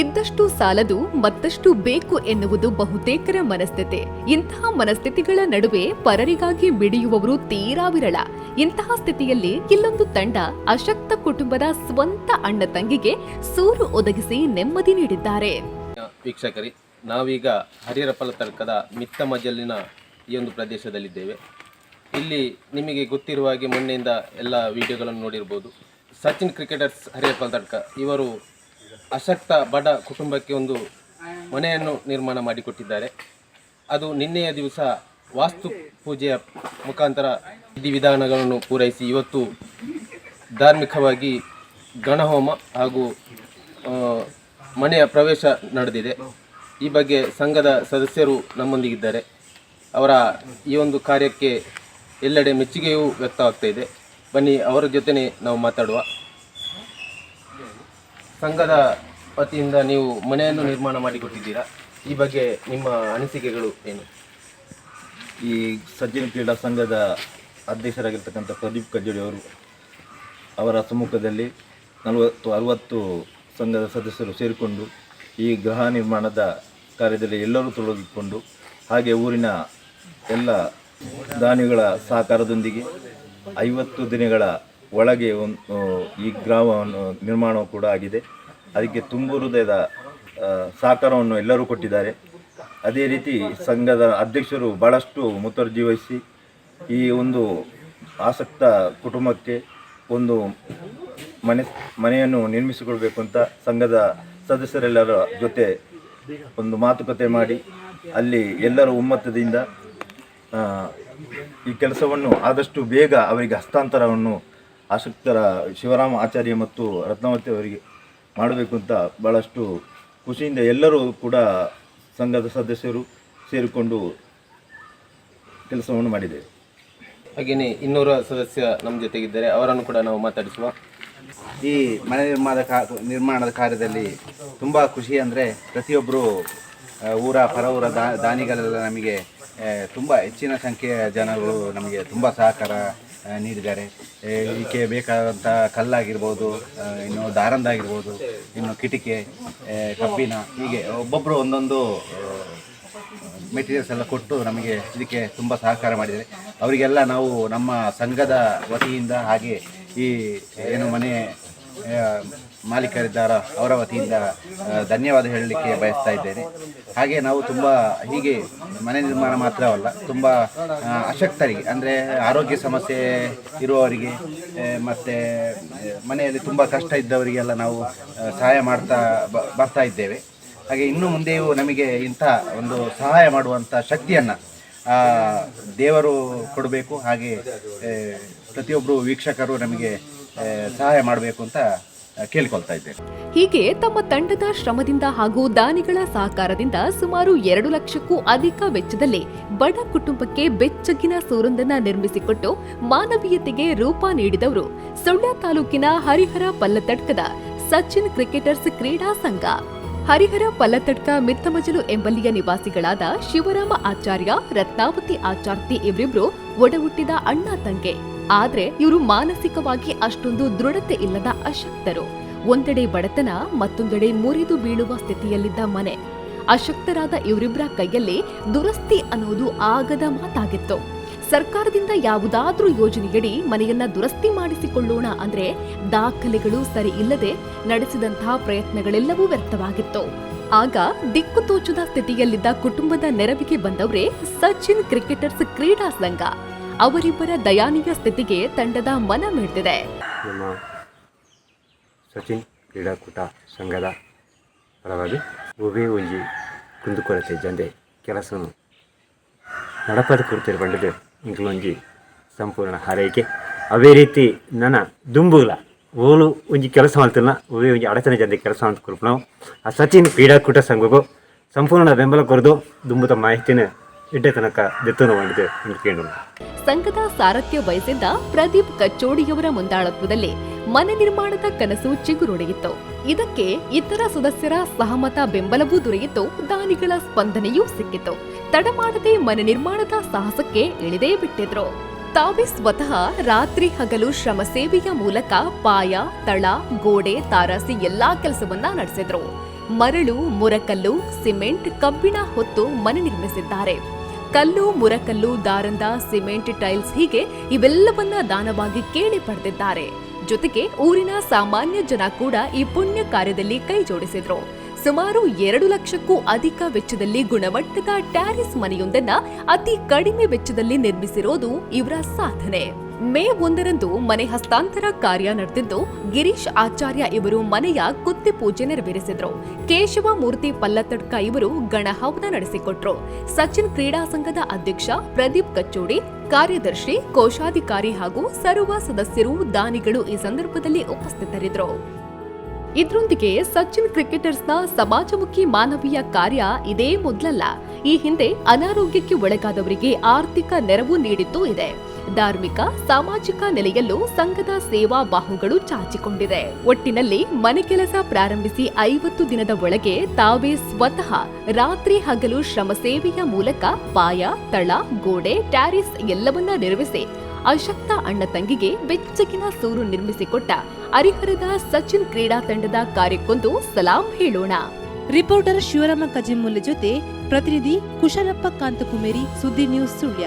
ಇದ್ದಷ್ಟು ಸಾಲದು ಮತ್ತಷ್ಟು ಬೇಕು ಎನ್ನುವುದು ಬಹುತೇಕರ ಮನಸ್ಥಿತಿ. ಇಂತಹ ಮನಸ್ಥಿತಿಗಳ ನಡುವೆ ಪರರಿಗಾಗಿ ಬಿಡಿಯುವವರು ತೀರಾ ವಿರಳ. ಇಂತಹ ಸ್ಥಿತಿಯಲ್ಲಿ ಇಲ್ಲೊಂದು ತಂಡ ಅಶಕ್ತ ಕುಟುಂಬದ ಸ್ವಂತ ಅಣ್ಣ ತಂಗಿಗೆ ಸೂರು ಒದಗಿಸಿ ನೆಮ್ಮದಿ ನೀಡಿದ್ದಾರೆ. ವೀಕ್ಷಕರಿ, ನಾವೀಗ ಹರಿಹರ ಫಲತರ್ಕದ ಮಿತ್ತ ಮಜಲಿನ ಈ ಒಂದು ಪ್ರದೇಶದಲ್ಲಿದ್ದೇವೆ. ಇಲ್ಲಿ ನಿಮಗೆ ಗೊತ್ತಿರುವ ಹಾಗೆ ಮೊನ್ನೆಯಿಂದ ಎಲ್ಲ ವಿಡಿಯೋಗಳನ್ನು ನೋಡಿರ್ಬೋದು. ಸಚಿನ್ ಕ್ರಿಕೆಟರ್ಸ್ ಹರಿಹರ ತಡ್ಕ ಇವರು ಅಶಕ್ತ ಬಡ ಕುಟುಂಬಕ್ಕೆ ಒಂದು ಮನೆಯನ್ನು ನಿರ್ಮಾಣ ಮಾಡಿಕೊಟ್ಟಿದ್ದಾರೆ. ಅದು ನಿನ್ನೆಯ ದಿವಸ ವಾಸ್ತು ಪೂಜೆಯ ಮುಖಾಂತರ ವಿಧಿವಿಧಾನಗಳನ್ನು ಪೂರೈಸಿ ಇವತ್ತು ಧಾರ್ಮಿಕವಾಗಿ ಗಣಹೋಮ ಹಾಗೂ ಮನೆಯ ಪ್ರವೇಶ ನಡೆದಿದೆ. ಈ ಬಗ್ಗೆ ಸಂಘದ ಸದಸ್ಯರು ನಮ್ಮೊಂದಿಗಿದ್ದಾರೆ. ಅವರ ಈ ಒಂದು ಕಾರ್ಯಕ್ಕೆ ಎಲ್ಲೆಡೆ ಮೆಚ್ಚುಗೆಯೂ ವ್ಯಕ್ತವಾಗ್ತಾ ಇದೆ. ಬನ್ನಿ, ಅವರ ಜೊತೆನೆ ನಾವು ಮಾತಾಡುವ. ಸಂಘದ ವತಿಯಿಂದ ನೀವು ಮನೆಯನ್ನು ನಿರ್ಮಾಣ ಮಾಡಿಕೊಟ್ಟಿದ್ದೀರಾ? ಈ ಬಗ್ಗೆ ನಿಮ್ಮ ಅನಿಸಿಕೆಗಳು ಏನು? ಈ ಸಜ್ಜನ ಕ್ರೀಡಾ ಸಂಘದ ಅಧ್ಯಕ್ಷರಾಗಿರ್ತಕ್ಕಂಥ ಪ್ರದೀಪ್ ಕಜ್ಜಡಿ ಅವರು ಅವರ ಸಮ್ಮುಖದಲ್ಲಿ ನಲವತ್ತು, ಅರವತ್ತು ಸಂಘದ ಸದಸ್ಯರು ಸೇರಿಕೊಂಡು ಈ ಗೃಹ ನಿರ್ಮಾಣದ ಕಾರ್ಯದಲ್ಲಿ ಎಲ್ಲರೂ ತೊಡಗಿಕೊಂಡು ಹಾಗೆ ಊರಿನ ಎಲ್ಲ ದಾನಿಗಳ ಸಹಕಾರದೊಂದಿಗೆ ಐವತ್ತು ದಿನಗಳ ಒಳಗೆ ಒಂದು ಈ ಗ್ರಾಮವನ್ನು ನಿರ್ಮಾಣ ಕೂಡ ಆಗಿದೆ. ಅದಕ್ಕೆ ತುಂಬು ಹೃದಯದ ಸಹಕಾರವನ್ನು ಎಲ್ಲರೂ ಕೊಟ್ಟಿದ್ದಾರೆ. ಅದೇ ರೀತಿ ಸಂಘದ ಅಧ್ಯಕ್ಷರು ಭಾಳಷ್ಟು ಮುತುವರ್ಜಿ ವಹಿಸಿ ಈ ಒಂದು ಆಸಕ್ತ ಕುಟುಂಬಕ್ಕೆ ಒಂದು ಮನೆ, ಮನೆಯನ್ನು ನಿರ್ಮಿಸಿಕೊಳ್ಬೇಕು ಅಂತ ಸಂಘದ ಸದಸ್ಯರೆಲ್ಲರ ಜೊತೆ ಒಂದು ಮಾತುಕತೆ ಮಾಡಿ, ಅಲ್ಲಿ ಎಲ್ಲರೂ ಒಮ್ಮತದಿಂದ ಈ ಕೆಲಸವನ್ನು ಆದಷ್ಟು ಬೇಗ ಅವರಿಗೆ ಹಸ್ತಾಂತರವನ್ನು ಆಸಕ್ತರ ಶಿವರಾಮ ಆಚಾರ್ಯ ಮತ್ತು ರತ್ನಾವತಿ ಅವರಿಗೆ ಮಾಡಬೇಕು ಅಂತ ಭಾಳಷ್ಟು ಖುಷಿಯಿಂದ ಎಲ್ಲರೂ ಕೂಡ ಸಂಘದ ಸದಸ್ಯರು ಸೇರಿಕೊಂಡು ಕೆಲಸವನ್ನು ಮಾಡಿದ್ದೇವೆ. ಹಾಗೆಯೇ ಇನ್ನೂರ ಸದಸ್ಯ ನಮ್ಮ ಜೊತೆಗಿದ್ದಾರೆ. ಅವರನ್ನು ಕೂಡ ನಾವು ಮಾತಾಡಿಸುವ. ಈ ಮನೆ ನಿರ್ಮಾಣ ಕಾ ನಿರ್ಮಾಣದ ಕಾರ್ಯದಲ್ಲಿ ತುಂಬ ಖುಷಿ ಅಂದರೆ ಪ್ರತಿಯೊಬ್ಬರು ಊರ ಪರವೂರ ದಾ, ದಾನಿಗಳೆಲ್ಲ ನಮಗೆ ತುಂಬ ಹೆಚ್ಚಿನ ಸಂಖ್ಯೆಯ ಜನಗಳು ನಮಗೆ ತುಂಬ ಸಹಕಾರ ನೀಡಿದ್ದಾರೆ. ಇದಕ್ಕೆ ಬೇಕಾದಂಥ ಕಲ್ಲಾಗಿರ್ಬೋದು ಇನ್ನು ದಾರಂದಾಗಿರ್ಬೋದು, ಇನ್ನು ಕಿಟಿಕೆ ಕಬ್ಬಿನ, ಹೀಗೆ ಒಬ್ಬೊಬ್ಬರು ಒಂದೊಂದು ಮೆಟೀರಿಯಲ್ಸ್ ಎಲ್ಲ ಕೊಟ್ಟು ನಮಗೆ ಇದಕ್ಕೆ ತುಂಬ ಸಹಕಾರ ಮಾಡಿದ್ದಾರೆ. ಅವರಿಗೆಲ್ಲ ನಾವು ನಮ್ಮ ಸಂಘದ ವತಿಯಿಂದ ಹಾಗೆ ಈ, ಏನು ಮನೆ ಮಾಲೀಕರಿದ್ದಾರ? ಅವರ ವತಿಯಿಂದ ಧನ್ಯವಾದ ಹೇಳಲಿಕ್ಕೆ ಬಯಸ್ತಾ ಇದ್ದೇನೆ. ಹಾಗೆ ನಾವು ತುಂಬ ಹೀಗೆ ಮನೆ ನಿರ್ಮಾಣ ಮಾತ್ರವಲ್ಲ, ತುಂಬ ಅಶಕ್ತರಿಗೆ, ಅಂದರೆ ಆರೋಗ್ಯ ಸಮಸ್ಯೆ ಇರುವವರಿಗೆ ಮತ್ತು ಮನೆಯಲ್ಲಿ ತುಂಬ ಕಷ್ಟ ಇದ್ದವರಿಗೆಲ್ಲ ನಾವು ಸಹಾಯ ಮಾಡ್ತಾ ಬರ್ತಾ ಇದ್ದೇವೆ. ಹಾಗೆ ಇನ್ನು ಮುಂದೆಯೂ ನಮಗೆ ಇಂಥ ಒಂದು ಸಹಾಯ ಮಾಡುವಂಥ ಶಕ್ತಿಯನ್ನು ದೇವರು ಕೊಡಬೇಕು. ಹಾಗೆ ಪ್ರತಿಯೊಬ್ಬರು ವೀಕ್ಷಕರು ನಮಗೆ ಸಹಾಯ ಮಾಡಬೇಕು ಅಂತ ಕೇಳ್ಕೊಳ್ತಾ ಇದ್ದೇನೆ. ಹೀಗೆ ತಮ್ಮ ತಂಡದ ಶ್ರಮದಿಂದ ಹಾಗೂ ದಾನಿಗಳ ಸಹಕಾರದಿಂದ ಸುಮಾರು ಎರಡು ಲಕ್ಷಕ್ಕೂ ಅಧಿಕ ವೆಚ್ಚದಲ್ಲಿ ಬಡ ಕುಟುಂಬಕ್ಕೆ ಬೆಚ್ಚಗಿನ ಸೂರೊಂದನ್ನ ನಿರ್ಮಿಸಿಕೊಟ್ಟು ಮಾನವೀಯತೆಗೆ ರೂಪ ನೀಡಿದವರು ಸುಳ್ಯ ತಾಲೂಕಿನ ಹರಿಹರ ಪಲ್ಲತಡ್ಕದ ಸಚಿನ್ ಕ್ರಿಕೆಟರ್ಸ್ ಕ್ರೀಡಾ ಸಂಘ. ಹರಿಹರ ಪಲ್ಲತಡ್ಕ ಮಿತ್ತಮಜಲು ಎಂಬಲ್ಲಿಯ ನಿವಾಸಿಗಳಾದ ಶಿವರಾಮ ಆಚಾರ್ಯ, ರತ್ನಾವತಿ ಆಚಾರ್ತಿ ಇವರಿಬ್ರು ಒಡಹುಟ್ಟಿದ ಅಣ್ಣ, ತಂಗೆ. ಆದ್ರೆ ಇವರು ಮಾನಸಿಕವಾಗಿ ಅಷ್ಟೊಂದು ದೃಢತೆ ಇಲ್ಲದ ಅಶಕ್ತರು. ಒಂದೆಡೆ ಬಡತನ, ಮತ್ತೊಂದೆಡೆ ಮುರಿದು ಬೀಳುವ ಸ್ಥಿತಿಯಲ್ಲಿದ್ದ ಮನೆ. ಅಶಕ್ತರಾದ ಇವರಿಬ್ಬರ ಕೈಯಲ್ಲಿ ದುರಸ್ತಿ ಅನ್ನೋದು ಆಗದ ಮಾತಾಗಿತ್ತು. ಸರ್ಕಾರದಿಂದ ಯಾವುದಾದ್ರೂ ಯೋಜನೆಯಡಿ ಮನೆಯನ್ನ ದುರಸ್ತಿ ಮಾಡಿಸಿಕೊಳ್ಳೋಣ ಅಂದ್ರೆ ದಾಖಲೆಗಳು ಸರಿ ಇಲ್ಲದೆ ನಡೆಸಿದಂತಹ ಪ್ರಯತ್ನಗಳೆಲ್ಲವೂ ವ್ಯರ್ಥವಾಗಿತ್ತು. ಆಗ ದಿಕ್ಕು ತೋಚದ ಸ್ಥಿತಿಯಲ್ಲಿದ್ದ ಕುಟುಂಬದ ನೆರವಿಗೆ ಬಂದವರೇ ಸಚಿನ್ ಕ್ರಿಕೆಟರ್ಸ್ ಕ್ರೀಡಾ ಸಂಘ. ಅವರಿಬ್ಬರ ದಯಾನೀಯ ಸ್ಥಿತಿಗೆ ತಂಡದ ಮನ ಮೆಡ್ತಿದೆ ಸಚಿನ್ ಕ್ರೀಡಾಕೂಟ ಸಂಘದ ಪರವಾಗಿ ಒಬ್ಬೇ ಒಂಜಿ ಕುಂದುಕೊರತೆ ಜಂದೆ ಕೆಲಸ ನಡಪದ ಕುರಿತು ಬಂಡದೆ ಇಂಗ್ಲೊಂಜಿ ಸಂಪೂರ್ಣ ಹಾರೈಕೆ. ಅವೇ ರೀತಿ ನನ್ನ ದುಂಬುಲ ಓಲು ಒಂಜಿ ಕೆಲಸ ಮಾಡ್ತಿಲ್ಲ ಒಬ್ಬೇ ಒಂಜಿ ಅಡಚಣೆ ಜಂದೆ ಕೆಲಸ ನಾವು ಆ ಸಚಿನ್ ಕ್ರೀಡಾಕೂಟ ಸಂಘಕ್ಕೂ ಸಂಪೂರ್ಣ ಬೆಂಬಲ ಕೊರದು ದುಂಬುದ ಮಾಹಿತಿನ ಇಡ್ಡೆ ತನಕ ದೆತ್ತನು ಮಾಡಿದೆ ಕೇಳೋಣ. ಸಂಘದ ಸಾರಥ್ಯ ವಹಿಸಿದ್ದ ಪ್ರದೀಪ್ ಕಚ್ಚೋಡಿಯವರ ಮುಂದಾಳತ್ವದಲ್ಲಿ ಮನೆ ನಿರ್ಮಾಣದ ಕನಸು ಚಿಗುರೊಡೆಯಿತು. ಇದಕ್ಕೆ ಇತರ ಸದಸ್ಯರ ಸಹಮತ ಬೆಂಬಲವೂ ದೊರೆಯಿತು. ದಾನಿಗಳ ಸ್ಪಂದನೆಯೂ ಸಿಕ್ಕಿತು. ತಡಮಾಡದೆ ಮನೆ ನಿರ್ಮಾಣದ ಸಾಹಸಕ್ಕೆ ಇಳಿದೇ ಬಿಟ್ಟಿದ್ರು. ತಾವೇ ಸ್ವತಃ ರಾತ್ರಿ ಹಗಲು ಶ್ರಮ ಸೇವೆಯ ಮೂಲಕ ಪಾಯ, ತಳ, ಗೋಡೆ, ತಾರಸಿ ಎಲ್ಲಾ ಕೆಲಸವನ್ನ ನಡೆಸಿದ್ರು. ಮರಳು, ಮುರಕಲ್ಲು, ಸಿಮೆಂಟ್, ಕಬ್ಬಿಣ ಹೊತ್ತು ಮನೆ ನಿರ್ಮಿಸಿದ್ದಾರೆ. ಕಲ್ಲು, ಮುರಕಲ್ಲು, ದಾರಂದ, ಸಿಮೆಂಟ್, ಟೈಲ್ಸ್ ಹೀಗೆ ಇವೆಲ್ಲವನ್ನ ದಾನವಾಗಿ ಕೇಳಿ ಪಡೆದಿದ್ದಾರೆ. ಜೊತೆಗೆ ಊರಿನ ಸಾಮಾನ್ಯ ಜನ ಕೂಡ ಈ ಪುಣ್ಯ ಕಾರ್ಯದಲ್ಲಿ ಕೈ ಜೋಡಿಸಿದ್ರು. ಸುಮಾರು ಎರಡು ಲಕ್ಷಕ್ಕೂ ಅಧಿಕ ವೆಚ್ಚದಲ್ಲಿ ಗುಣಮಟ್ಟದ ಟ್ಯಾರಿಸ್ ಮನೆಯೊಂದನ್ನ ಅತಿ ಕಡಿಮೆ ವೆಚ್ಚದಲ್ಲಿ ನಿರ್ಮಿಸಿರೋದು ಇವರ ಸಾಧನೆ. ಮೇ ಒಂದರಂದು ಮನೆ ಹಸ್ತಾಂತರ ಕಾರ್ಯ ನಡೆದಿದ್ದು, ಗಿರೀಶ್ ಆಚಾರ್ಯ ಇವರು ಮನೆಯ ಕುತ್ತಿ ಪೂಜೆ ನೆರವೇರಿಸಿದ್ರು. ಕೇಶವ ಮೂರ್ತಿ ಪಲ್ಲತಡ್ಕ ಇವರು ಗಣಹವನ ನಡೆಸಿಕೊಟ್ರು. ಸಚಿನ್ ಕ್ರೀಡಾ ಸಂಘದ ಅಧ್ಯಕ್ಷ ಪ್ರದೀಪ್ ಕಚ್ಚೋಡಿ ಕಾರ್ಯದರ್ಶಿ, ಕೋಶಾಧಿಕಾರಿ ಹಾಗೂ ಸರ್ವ ಸದಸ್ಯರು ದಾನಿಗಳು ಈ ಸಂದರ್ಭದಲ್ಲಿ ಉಪಸ್ಥಿತರಿದ್ದರು ಇದರೊಂದಿಗೆ ಸಚಿನ್ ಕ್ರಿಕೆಟರ್ಸ್ನ ಸಮಾಜಮುಖಿ ಮಾನವೀಯ ಕಾರ್ಯ ಇದೇ ಮೊದಲಲ್ಲ. ಈ ಹಿಂದೆ ಅನಾರೋಗ್ಯಕ್ಕೆ ಒಳಗಾದವರಿಗೆ ಆರ್ಥಿಕ ನೆರವು ನೀಡಿದ್ದೂ ಇದೆ. ಧಾರ್ಮಿಕ, ಸಾಮಾಜಿಕ ನೆಲೆಯಲ್ಲೂ ಸಂಘದ ಸೇವಾ ಬಾಹುಗಳು ಚಾಚಿಕೊಂಡಿದೆ ಒಟ್ಟಿನಲ್ಲಿ ಮನೆ ಕೆಲಸ ಪ್ರಾರಂಭಿಸಿ ಐವತ್ತು ದಿನದ ಒಳಗೆ ತಾವೇ ಸ್ವತಃ ರಾತ್ರಿ ಹಗಲು ಶ್ರಮ ಸೇವೆಯ ಮೂಲಕ ಪಾಯ, ತಳ, ಗೋಡೆ, ಟ್ಯಾರಿಸ್ ಎಲ್ಲವನ್ನ ನಿರ್ಮಿಸಿ ಅಶಕ್ತ ಅಣ್ಣ ತಂಗಿಗೆ ಬೆಚ್ಚಗಿನ ಸೂರು ನಿರ್ಮಿಸಿಕೊಟ್ಟ ಹರಿಹರದ ಸಚಿನ್ ಕ್ರೀಡಾ ತಂಡದ ಕಾರ್ಯಕ್ಕೊಂದು ಸಲಾಂ ಹೇಳೋಣ. ರಿಪೋರ್ಟರ್ ಶಿವರಾಮ ಕಜಿಮುಲ್ಲೆ ಜೊತೆ ಪ್ರತಿನಿಧಿ ಕುಶಲಪ್ಪ ಕಾಂತಕುಮೇರಿ ಸುದ್ದಿ ನ್ಯೂಸ್ ಸುಳ್ಯ.